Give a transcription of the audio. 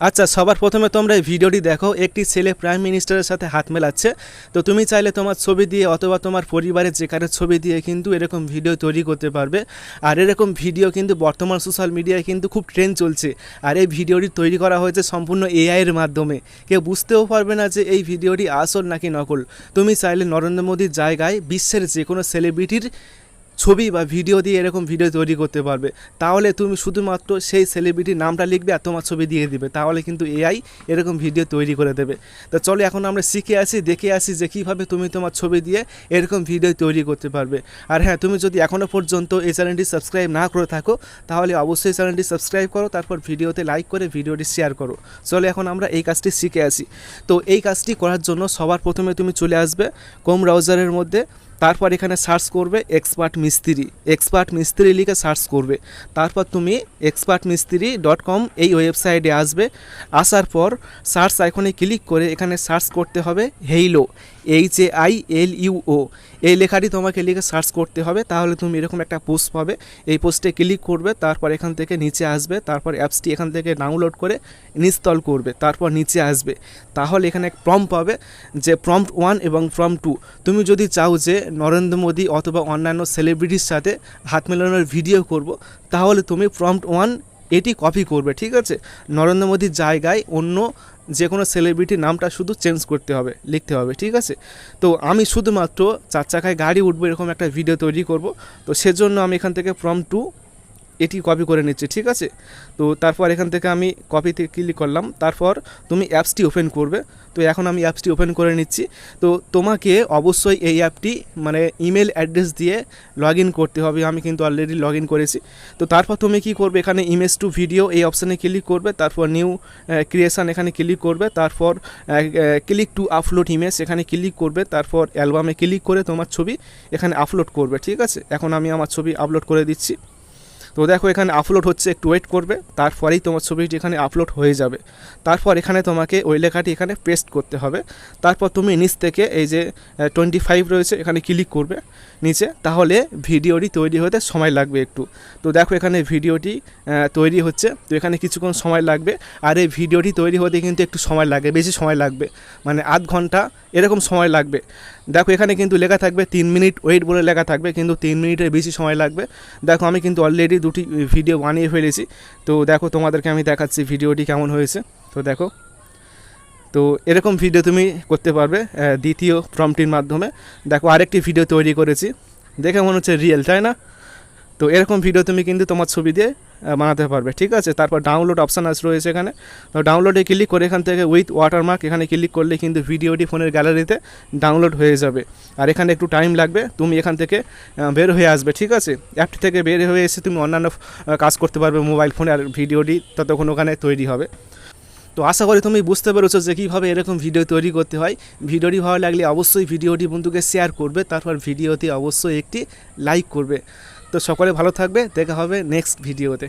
আচ্ছা সবার প্রথমে তোমরা এই ভিডিওটি দেখো, একটি ছেলে প্রাইম মিনিস্টারের সাথে হাত মেলাচ্ছে। তো তুমি চাইলে তোমার ছবি দিয়ে অথবা তোমার পরিবারের যে কারোর ছবি দিয়ে কিন্তু এরকম ভিডিও তৈরি করতে পারবে। আর এরকম ভিডিও কিন্তু বর্তমান সোশ্যাল মিডিয়ায় কিন্তু খুব ট্রেন্ড চলছে। আর এই ভিডিওটি তৈরি করা হয়েছে সম্পূর্ণ এআইয়ের মাধ্যমে। কেউ বুঝতেও পারবে না যে এই ভিডিওটি আসল নাকি নকল। তুমি চাইলে নরেন্দ্র মোদীর জায়গায় বিশ্বের যে কোনো সেলিব্রিটির ছবি বা ভিডিও দিয়ে এরকম ভিডিও তৈরি করতে পারবে। তাহলে তুমি শুধুমাত্র সেই সেলিব্রিটির নামটা লিখবে আর তোমার ছবি দিয়ে দিবে। তাহলে কিন্তু এআই এরকম ভিডিও তৈরি করে দেবে। তো চলো এখন আমরা শিখে আসি, দেখে আসি যে কীভাবে তুমি তোমার ছবি দিয়ে এরকম ভিডিও তৈরি করতে পারবে। আর হ্যাঁ তুমি যদি এখনও পর্যন্ত এই চ্যানেলটি সাবস্ক্রাইব না করে থাকো, তাহলে অবশ্যই চ্যানেলটি সাবস্ক্রাইব করো, তারপর ভিডিওতে লাইক করে ভিডিওটি শেয়ার করো। চলো এখন আমরা এই কাজটি শিখে আসি। তো এই কাজটি করার জন্য সবার প্রথমে তুমি চলে আসবে কোম ব্রাউজারের মধ্যে। তারপর এখানে সার্চ করবে এক্সপার্ট মিস্ত্রি। এক্সপার্ট মিস্ত্রি লিখে সার্চ করবে। তারপর তুমি এক্সপার্ট মিস্ত্রি ডট কম এই ওয়েবসাইটে আসবে। আসার পর সার্চ আইকনে ক্লিক করে এখানে সার্চ করতে হবে Hailuo H A I L U O এই লেখাটি তোমাকে লিখে সার্চ করতে হবে, তাহলে তুমি এরকম একটা পোস্ট পাবে। এই পোস্টে ক্লিক করবে, তারপর এখান থেকে নিচে আসবে, তারপর অ্যাপসটি এখান থেকে ডাউনলোড করে ইনস্টল করবে, তারপর নিচে আসবে। তাহলে এখানে এক প্রম পাবে, যে প্রম্পট ওয়ান এবং প্রম টু তুমি যদি চাও যে নরেন্দ্র মোদী অথবা অন্যান্য সেলিব্রিটির সাথে হাত মেলানোর ভিডিও করব, তাহলে তুমি প্রম্পট ওয়ান এটি কপি করবে, ঠিক আছে? নরেন্দ্র মোদীর জায়গায় অন্য যে কোনো সেলিব্রিটির নামটা শুধু চেঞ্জ করতে হবে, লিখতে হবে, ঠিক আছে? তো আমি শুধুমাত্র চার চাকায় গাড়ি উঠবো এরকম একটা ভিডিও তৈরি করব। তো সেজন্য আমি এখান থেকে ফ্রম টু এটি কপি করে নিচ্ছে, ঠিক আছে? তো তারপর এখান থেকে আমি কপিতে ক্লিক করলাম, তারপর তুমি অ্যাপসটি ওপেন করবে। তো এখন আমি অ্যাপসটি ওপেন করে নিচ্ছি। তো তোমাকে অবশ্যই এই অ্যাপটি মানে ইমেল অ্যাড্রেস দিয়ে লগ করতে হবে, আমি কিন্তু অলরেডি লগ করেছি। তো তারপর তুমি কি করবে, এখানে ইমেজ টু ভিডিও এই অপশানে ক্লিক করবে, তারপর নিউ ক্রিয়েশন এখানে ক্লিক করবে, তারপর ক্লিক টু আপলোড ইমেজ এখানে ক্লিক করবে, তারপর অ্যালবামে ক্লিক করে তোমার ছবি এখানে আপলোড করবে, ঠিক আছে? এখন আমি আমার ছবি আপলোড করে দিচ্ছি। তো দেখো, এখানে আপলোড হচ্ছে, একটু ওয়েট করবে, তারপরেই তোমার ছবিটি এখানে আপলোড হয়ে যাবে। তারপর এখানে তোমাকে ওই লেখাটি এখানে পেস্ট করতে হবে। তারপর তুমি নিচ থেকে এই যে টোয়েন্টি ফাইভ রয়েছে, এখানে ক্লিক করবে, নিচে। তাহলে ভিডিওটি তৈরি হতে সময় লাগবে একটু। তো দেখো, এখানে ভিডিওটি তৈরি হচ্ছে। তো এখানে কিছুক্ষণ সময় লাগবে। আর এই ভিডিওটি তৈরি হতে কিন্তু একটু সময় লাগবে বেশি সময় লাগবে। মানে আধ ঘণ্টা এরকম সময় লাগবে। দেখো, এখানে কিন্তু লেখা থাকবে, তিন মিনিট ওয়েট বলে লেখা থাকবে, কিন্তু তিন মিনিটের বেশি সময় লাগবে। দেখো, আমি কিন্তু অলরেডি দুটি ভিডিও বানিয়ে ফেলেছি। তো দেখো তোমাদেরকে আমি দেখাচ্ছি ভিডিওটি কেমন হয়েছে। তো দেখো। তো এরকম ভিডিও তুমি করতে পারবে দ্বিতীয় প্রম্পটির মাধ্যমে। দেখো আরেকটি ভিডিও তৈরি করেছি। দেখে মনে হচ্ছে রিয়েল তাই না? তো এরকম ভিডিও তুমি কিন্তু তোমার ছবি দিয়ে বানাতে পারবে, ঠিক আছে? তারপর ডাউনলোড অপশান আছে, রয়েছে এখানে। তো ডাউনলোডে ক্লিক করে এখান থেকে উইথ ওয়াটারমার্ক এখানে ক্লিক করলে কিন্তু ভিডিওটি ফোনের গ্যালারিতে ডাউনলোড হয়ে যাবে। আর এখানে একটু টাইম লাগবে, তুমি এখান থেকে বের হয়ে আসবে, ঠিক আছে? অ্যাপটি থেকে বের হয়ে এসে তুমি অন্যান্য কাজ করতে পারবে মোবাইল ফোনে আর ভিডিওটি ততক্ষণ ওখানে তৈরি হবে। তো আশা করি তুমি বুঝতে পেরেছ যে কীভাবে এরকম ভিডিও তৈরি করতে হয়। ভিডিওটি ভালো লাগলে অবশ্যই ভিডিওটি বন্ধুকে শেয়ার করবে, তারপর ভিডিওতে অবশ্যই একটি লাইক করবে। তো সকলে ভালো থাকবে দেখা হবে নেক্সট ভিডিওতে